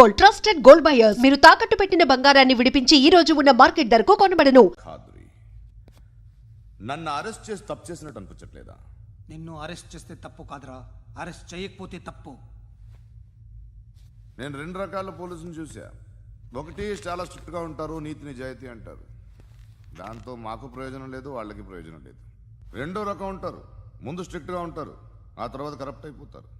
Gold trusted gold buyers. మీరు తాకట్టు పెట్టిన బంగారాన్ని విడిపించి ఈ రోజు ఉన్న మార్కెట్ ధరకు కొనబడను. ఖాద్రి నన్ను అరెస్ట్ చేసి తప్పు చేసినట్టు అనిపించట్లేదా? నిన్ను అరెస్ట్ చేస్తే తప్పు కాదురా. అరెస్ట్ చేయకపోతే తప్పు. నేను రెండు రకాల పోలీసుని చూసా ఒకటి చాలా స్ట్రిక్ట్గా ఉంటారు నీతి నిజాయితీ అంటారు. దాంతో మాకు ప్రయోజనం లేదు వాళ్ళకి ప్రయోజనం లేదు. రెండో రకం ఉంటారు ముందు స్ట్రిక్ట్గా ఉంటారు ఆ తర్వాత కరప్ట్ అయిపోతారు.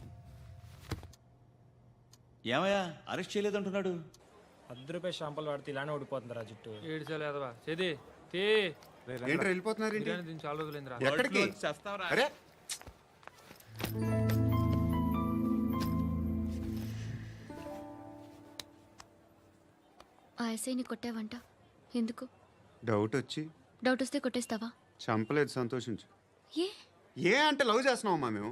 ఏమయ్యా? అరెస్ట్ చేయలేదంటున్నాడు. పది రూపాయలు షాంపూలు వాడితే ఇలానే ఓడిపోతుందిరా జుట్టు. ఏడ్చలేదవా చేది తీ. వెళ్ళిపోతున్నారు ఏంటి? బిర్యానీ తిని చాలా రోజులైందిరా ఎక్కడికి? అరే. ఆ ఎస్ఐని కొట్టావంట. ఎందుకు? డౌట్ వచ్చి. డౌట్ వస్తే కొట్టేస్తావా? చంపలేదు సంతోషించు. ఏ? ఏ అంటే లవ్ చేస్తున్నావమ్మా మేము?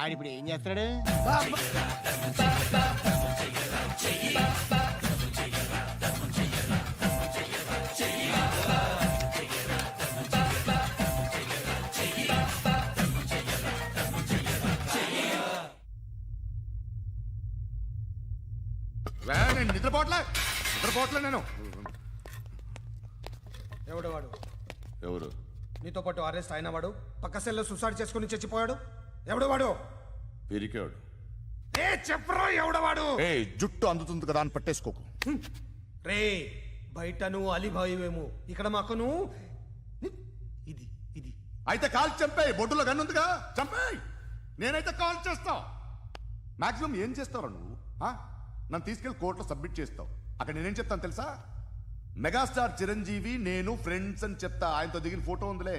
ఆడిప్పుడు ఏం చేస్తున్నాడు? నేను నిద్రపోవట్లే? నిద్రపోవట్లే నేను. ఎవడు వాడు? ఎవరు? నీతో పాటు అరెస్ట్ అయిన వాడు. పక్క సెల్లో సుసైడ్ చేసుకుని చచ్చిపోయాడు. ఎవడు వాడు పిరికాడు ఏ చెప్పరా ఎవడవాడు? ఏ జుట్టు అందుతుంది కదా అని పట్టేసుకోకు. రే బయట నువ్వు అలీబాయివేమో ఇక్కడ మాకు నువ్వు ఇది ఇది. అయితే కాల్ చంపేయి బొడ్డులో గన్నుందిగా చంపేయి! నేనైతే కాల్ చేస్తా. మాక్సిమం ఏం చేస్తావు నువ్వు? ఆ? నన్ను తీసుకెళ్ళి కోర్టులో సబ్మిట్ చేస్తావు. అక్కడ నేనేం చెప్తాను తెలుసా? మెగాస్టార్ చిరంజీవి నేను ఫ్రెండ్స్ అని చెప్తా. ఆయనతో దిగిన ఫోటో ఉందిలే.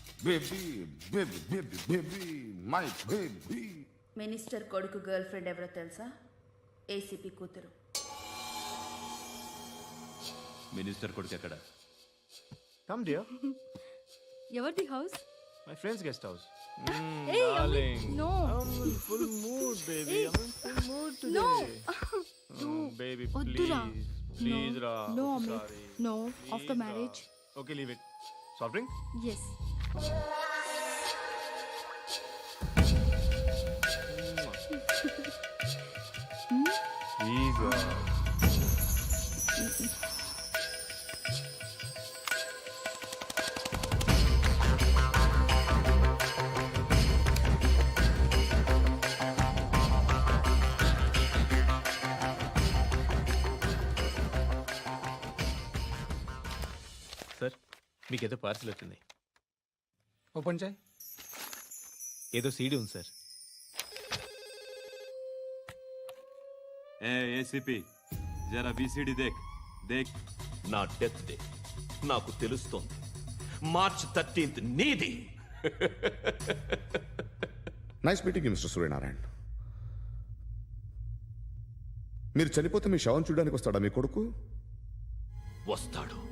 baby baby baby baby my baby minister కొడుకు గర్ల్ ఫ్రెండ్ ఎవరో తెలుసా? ఏసీపీ కూతురు. మినిస్టర్ కొడుకు ఎక్కడ? కమ్ డియర్ ఎవరిది house my friends guest house Hey, Amit, no. Full mood baby Hey. Full mood No. Baby వద్దురా. ప్లీజ్ ప్లీజ్ రా. No, Amit. Sorry No, after marriage. Okay leave it soft drink yes sir మీకు ఏదో parcel వచ్చింది. Open చేయి. ఏదో CD ఉంది sir. ఏ ACP జరా బీసీడీ దేక్. దేక్. నా డెత్ డే. నాకు తెలుస్తోంది. మార్చ్ థర్టీన్త్ నీది. Nice meeting mister Suryanarayana. మీరు చనిపోతే మీ శవం చూడడానికి వస్తాడా మీ కొడుకు? వస్తాడు.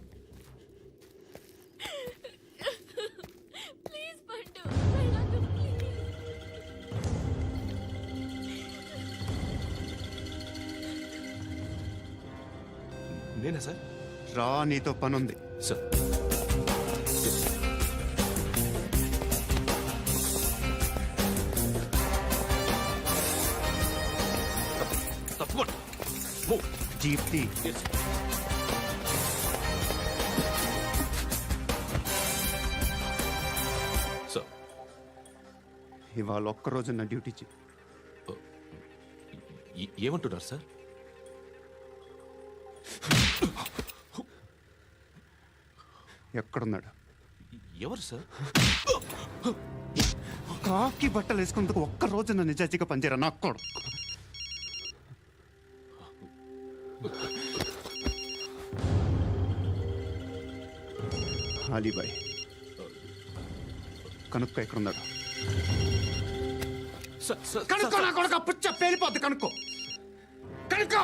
నేనా సార్? రా నీతో పని ఉంది సార్. జీప్తి. సార్. ఇవాళ ఒక్కరోజు నా డ్యూటీ ఏ- ఏమంటున్నారు సార్? ఎక్కడున్నాడు? ఎవరు సార్? కాకి బట్టలు వేసుకున్నందుకు ఒక్క రోజు నా నిజాజీగా పనిచేయరా నాకు కొడుకు? అలీబాయ్ కనుక్కో ఎక్కడున్నాడు? కనుక్కో నా కొడుకు పుచ్చ పేలిపోద్ది కనుక్కో. కనుక్కో!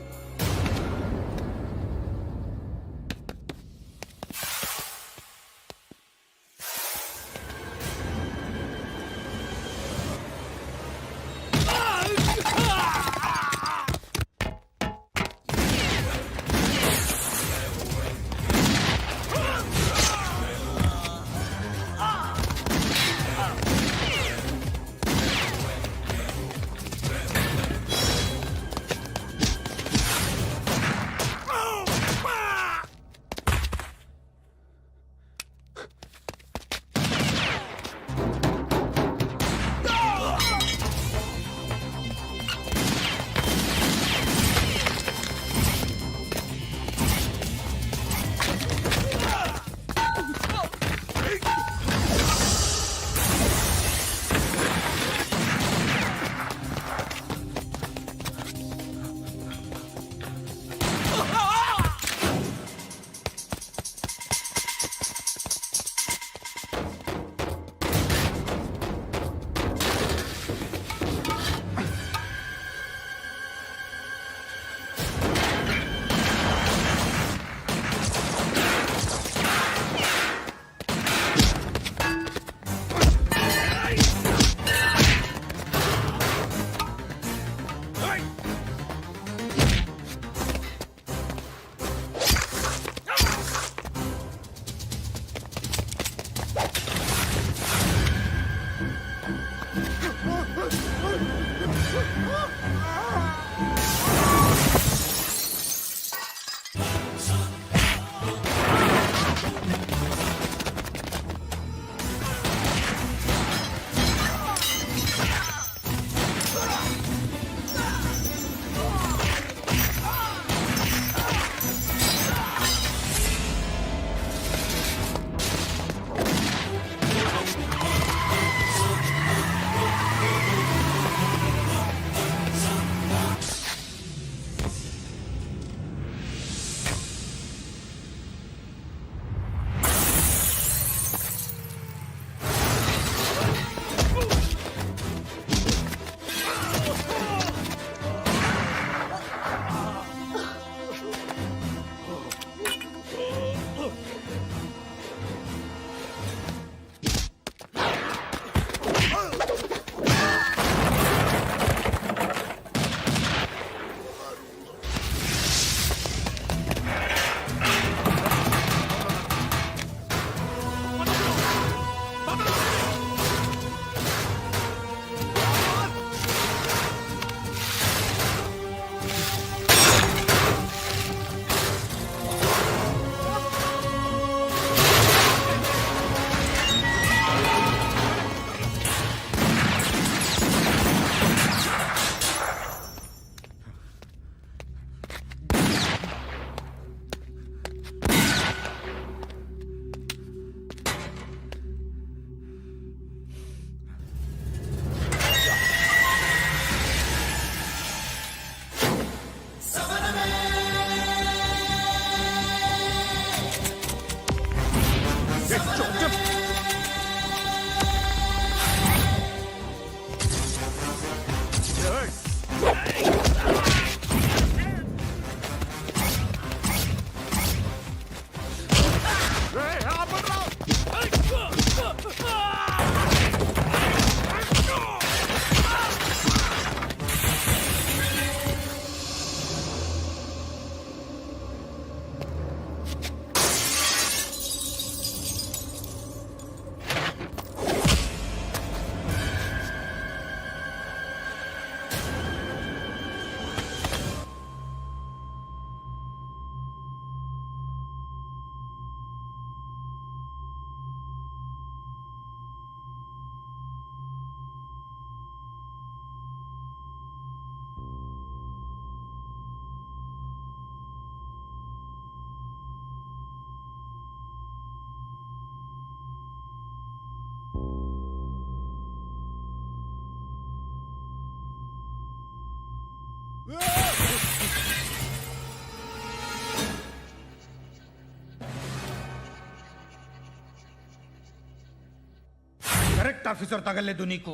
కరెక్ట్ ఆఫీసర్ తగలేదు నీకు.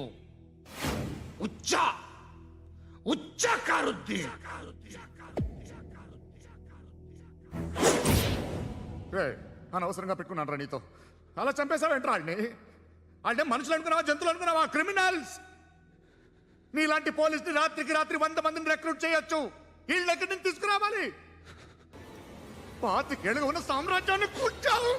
ఉచ్చ! ఉచ్చ కారుద్ది! అనవసరంగా పెట్టుకున్నాను రా నీతో. అలా చంపేశావేంట్రా ఆడిని? అంటే మనుషులు అనుకున్నావా జంతువులు అనుకున్నావా క్రిమినల్స్ నీలాంటి పోలీసుని రాత్రికి రాత్రి వంద మందిని రిక్రూట్ చేయొచ్చు. వీళ్ళు ఎక్కడి నుంచి తీసుకురావాలి? పాతికేళ్ళగా ఉన్న సామ్రాజ్యాన్ని కూర్చావు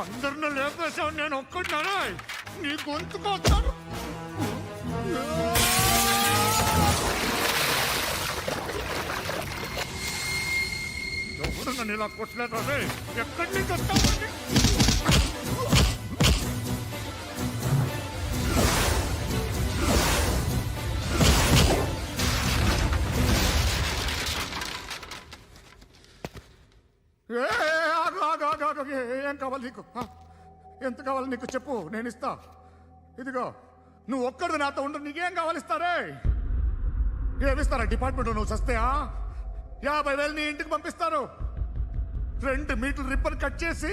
అందరిని లేపేశావు నేను ఒక్కడినారా నీ గొంతుకొస్తాను ఎవరు నన్ను ఇలా కొట్టలేదు రే? ఎక్కడి నుంచి వస్తామండి ఏ, నాకు ఏం కావాలి నీకు? ఎంత కావాలి నీకు చెప్పు నేను ఇస్తా. ఇదిగో నువ్వు ఒక్కడు నాతో ఉండు నీకేం కావాలి ఇస్తారే? ఏమిస్తారా డిపార్ట్మెంట్ నువ్వు సస్తేయా యాభై వేలు నీ ఇంటికి పంపిస్తారు. రెండు మీటర్లు రిబ్బన్ కట్ చేసి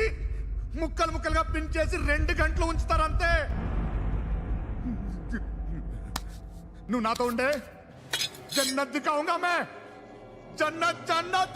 ముక్కలు ముక్కలుగా పిన్ చేసి రెండు గంటలు ఉంచుతారు అంతే. నువ్వు నాతో ఉండే? జన్నత్ దికావుంగా మే జన్నత్ జన్నత్